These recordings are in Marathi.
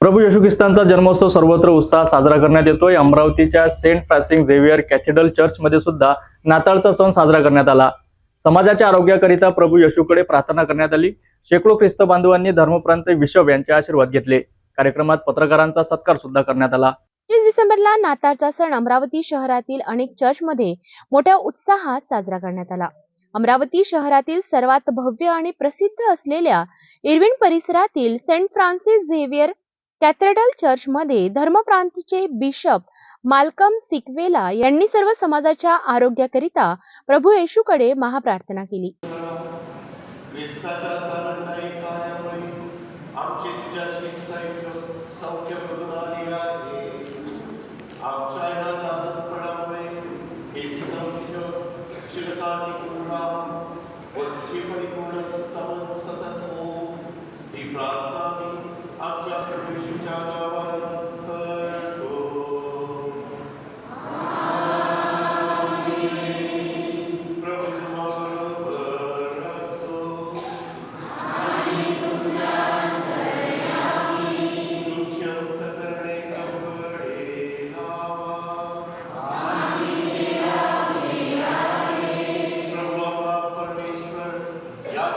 प्रभू येशू ख्रिस्तांचा जन्मोत्सव सर्वत्र उत्साह साजरा करण्यात येतोय. अमरावतीच्या सेंट फ्रान्सिस झेवियर कॅथेड्रल चर्चमध्ये सुद्धा नाताळचा सण साजरा करण्यात आला. समाजाच्या आरोग्याकरिता प्रभू येशूकडे प्रार्थना करण्यात आली. शेकडो ख्रिस्त बांधवांनी धर्मप्रांत विशव यांचे आशीर्वाद घेतले. कार्यक्रमात पत्रकारांचा सत्कार सुद्धा करण्यात आला. पंचवीस डिसेंबरला नाताळचा सण अमरावती शहरातील अनेक चर्चमध्ये मोठ्या उत्साहात साजरा करण्यात आला. अमरावती शहरातील सर्वात भव्य आणि प्रसिद्ध असलेल्या इरविन परिसरातील सेंट फ्रान्सिस झेवियर कॅथेड्रल चर्चमध्ये धर्मप्रांतीचे बिशप माल्कम सिकवेला यांनी सर्व समाजाच्या आरोग्याकरिता प्रभू येशूकडे महाप्रार्थना केली. ख्रिस्ताच्या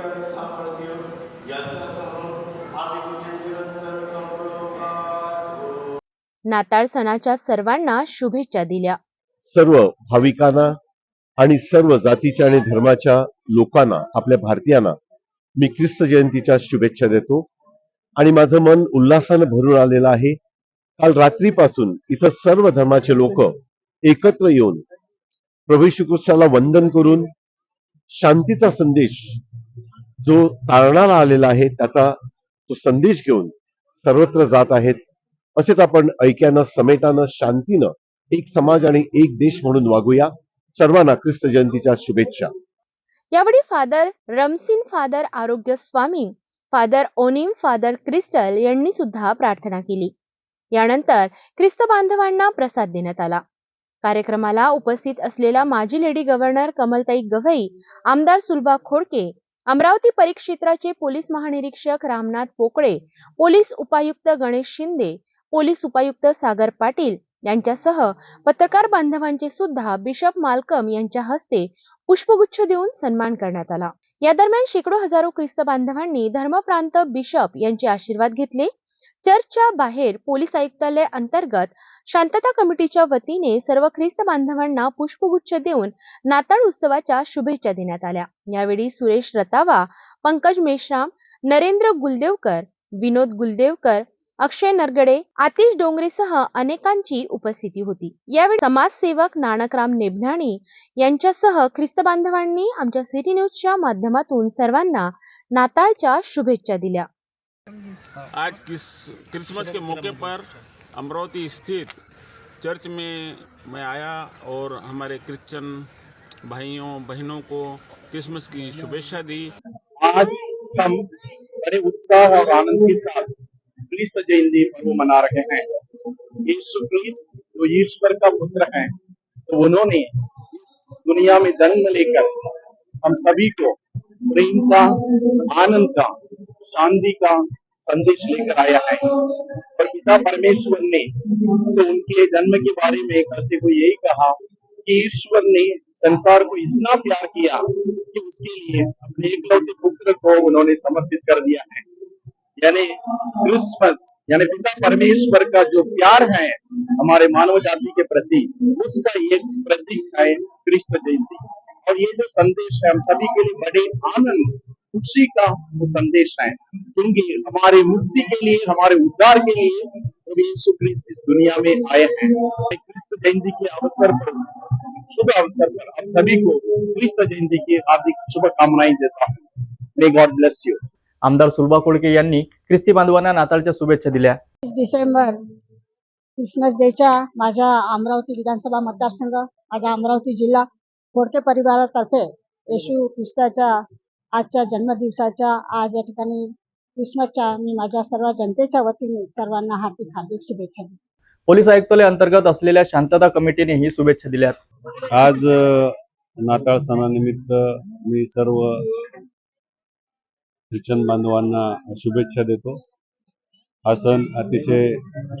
आणि सामर्थ्य यांच्यासह आम्ही तुझे निरंतर गौरव गातो. नाताळ सणाच्या सर्वांना शुभेच्छा दिल्या. सर्व भाविकांना आणि सर्व जातीच्या आणि धर्माच्या लोकांना आपल्या भारतीयांना मी ख्रिस्त जयंतीच्या शुभेच्छा देतो. आणि माझं मन उल्हासानं भरून आलेलं आहे. काल रात्रीपासून इथं सर्व धर्माचे लोक एकत्र येऊन प्रभू श्री कृष्णाला वंदन करून शांतीचा संदेश जो तारणाला आलेला आहे त्याचा तो संदेश घेऊन सर्वत्र जात आहेत. असेच आपण ऐक्यानं समेटानं शांतीनं एक समाज आणि एक देश म्हणून वागूया. सर्वांना ख्रिस्त जयंतीच्या शुभेच्छा. यावेळी father Ramsin father Arogya Swami father Onim father Crystal यांनी सुद्धा प्रार्थना केली. यानंतर ख्रिस्त बांधवांना प्रसाद देण्यात आला. कार्यक्रमाला उपस्थित असलेला माजी लेडी गव्हर्नर कमलताई गवई आमदार सुलभा खोडके अमरावती परिक्षेत्राचे पोलीस महानिरीक्षक रामनाथ पोकळे पोलीस उपायुक्त गणेश शिंदे पोलीस उपायुक्त सागर पाटील यांच्यासह पत्रकार बांधवांचे सुद्धा बिशप मालकम यांच्या हस्ते पुष्पगुच्छ देऊन सन्मान करण्यात आला. या दरम्यान शेकडो हजारो ख्रिस्त बांधवांनी धर्मप्रांत बिशप यांचे आशीर्वाद घेतले. चर्चच्या बाहेर पोलीस आयुक्तालय अंतर्गत शांतता कमिटीच्या वतीने सर्व ख्रिस्त बांधवांना पुष्पगुच्छ देऊन नाताळ उत्सवाच्या शुभेच्छा देण्यात आल्या. यावेळी सुरेश रतावा पंकज मेश्राम नरेंद्र गुलदेवकर विनोद गुलदेवकर अक्षय नरगडे आतिश डोंगरेसह अनेकांची उपस्थिती होती. यावेळी समाजसेवक नानकराम नेभनाणी यांच्यासह ख्रिस्त बांधवांनी आमच्या सिटी न्यूजच्या माध्यमातून सर्वांना नाताळच्या शुभेच्छा दिल्या. आज किस क्रिसमस के मौके पर अमरावती स्थित चर्च में मैं आया और हमारे क्रिश्चियन भाइयों, बहनों को क्रिसमस की शुभेच्छा दी। आज हम बड़े उत्साह और आनंद के साथ क्रिस्त जयंती पर्व मना रहे हैं। यीशु क्रिस्त जो ईश्वर का पुत्र है तो उन्होंने इस दुनिया में जन्म लेकर हम सभी को प्रेम का, आनंद का, शांति का संदेश लेकर आया है। और पिता परमेश्वर ने तो उनके जन्म के बारे में करते हुए यही कहा कि ईश्वर ने संसार को इतना प्यार किया कि उसके लिए अपने एकलौते पुत्र को उन्होंने समर्पित कर दिया है। यानी क्रिसमस, यानी पिता परमेश्वर का जो प्यार है हमारे मानव जाति के प्रति, उसका एक प्रतीक है क्रिस्त जयंती। और ये जो संदेश है, हम सभी के लिए बड़े आनंद उसी का वो संदेश है? क्योंकि हमारे मुक्ति के लिए हमारे उद्धार के लिए प्रभु यीशु क्रिस्त इस दुनिया में आए हैं। क्रिस्त जयंती के अवसर पर शुभ अवसर पर आप सभी को क्रिस्त जयंती की हार्दिक शुभकामनाएं देता हूँ। मे गॉड ब्लेस यू आमदार सुलभा कोळके यांनी ख्रिस्ती बांधवांना नाताळच्या शुभेच्छा दिल्या. डिसेंबर क्रिसमस डेच्या माझ्या अमरावती विधानसभा मतदारसंघ माझा अमरावती जिल्हा खोडके परिवारातर्फे येशू ख्रिस्ताच्या आजच्या जन्मदिवसाच्या आज या ठिकाणी क्रिसमसच्या मी माझ्या सर्व जनतेच्या वतीने सर्वांना हार्दिक हार्दिक शुभेच्छा देते. पोलीस आयुक्तालय अंतर्गत असलेल्या शांतता कमिटीने ही शुभेच्छा दिल्या आज नाताळ सणानिमित्त मी सर्व ख्रिश्चन बांधवांना शुभेच्छा देतो. हा सण अतिशय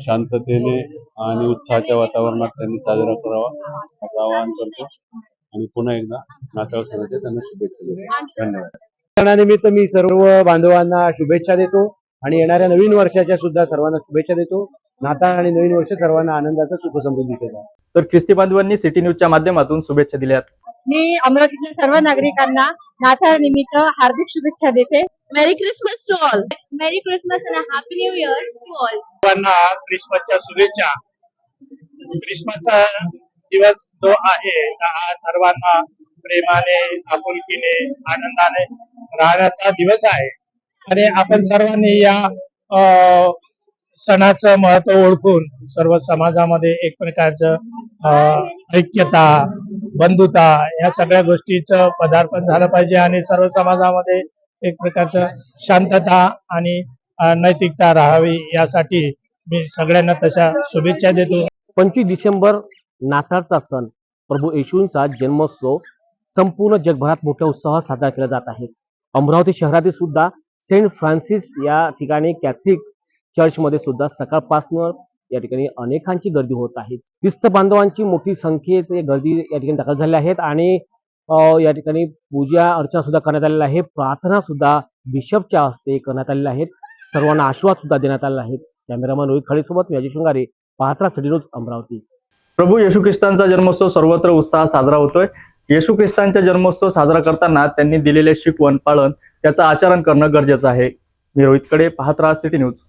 शांततेने आणि उत्साहाच्या वातावरणात त्यांनी साजरा करावा असं आवाहन करतो. आणि पुन्हा एकदा नाताळ सणाच्या त्यांना शुभेच्छा देतो. धन्यवाद. सणानिमित्त मी सर्व बांधवांना शुभेच्छा देतो आणि येणाऱ्या नवीन वर्षाच्या सुद्धा सर्वांना शुभेच्छा देतो. नाताळ आणि नवीन वर्ष सर्वांना आनंदाचं सुख समृद्धीचं. तर ख्रिस्ती बांधवांनी सिटी न्यूजच्या माध्यमातून शुभेच्छा दिल्या मी अमरावतीतील सर्व नागरिकांना नाताळ निमित्त हार्दिक शुभेच्छा देते. Merry Christmas to all merry Christmas and happy new year to all सर्वांना क्रिसमसच्या शुभेच्छा. क्रिसमसचा दिवस जो आहे हा सर्वांना प्रेमाने आपुलकीने आनंदाने राहण्याचा दिवस आहे. आणि आपण सर्वांनी या सणाचं महत्त्व ओळखून सर्व समाजामध्ये एक प्रकारचं ऐक्यता बंधुता या सगळ्या गोष्टीचं पदार्पण झालं पाहिजे आणि सर्व समाजामध्ये एक प्रकारचं शांतता आणि नैतिकता राहावी यासाठी मी सगळ्यांना तशा शुभेच्छा देतो. पंचवीस डिसेंबर नाताळचा सण प्रभू येशूंचा जन्मोत्सव संपूर्ण जगभरात मोठ्या उत्साहात साजरा केला जात आहे. अमरावती शहरातील सुद्धा सेंट फ्रान्सिस या ठिकाणी कॅथलिक चर्चमध्ये सुद्धा सकाळपासून या ठिकाणी अनेकांची गर्दी होत आहे. ख्रिस्त बांधवांची मोठी संख्येचे गर्दी या ठिकाणी दाखल झाली आहेत आणि या ठिकाणी पूजा अर्चना सुद्धा करण्यात आलेल्या आहे प्रार्थना सुद्धा बिशपच्या हस्ते करण्यात आलेल्या आहेत. सर्वांना आशीर्वाद सुद्धा देण्यात आलेला आहे. कॅमेरामॅन रोहित खळेसोबत मी अजय शृंगारे पाहत्रा सिटी न्यूज अमरावती. प्रभू येशू ख्रिस्तांचा जन्मोत्सव सर्वत्र उत्साहात साजरा होतोय. येशू ख्रिस्तांचा जन्मोत्सव साजरा करताना त्यांनी दिलेले शिकवण पाळण त्याचं आचरण करणं गरजेचं आहे. मी रोहितकडे पाहत राहा सिटी न्यूज.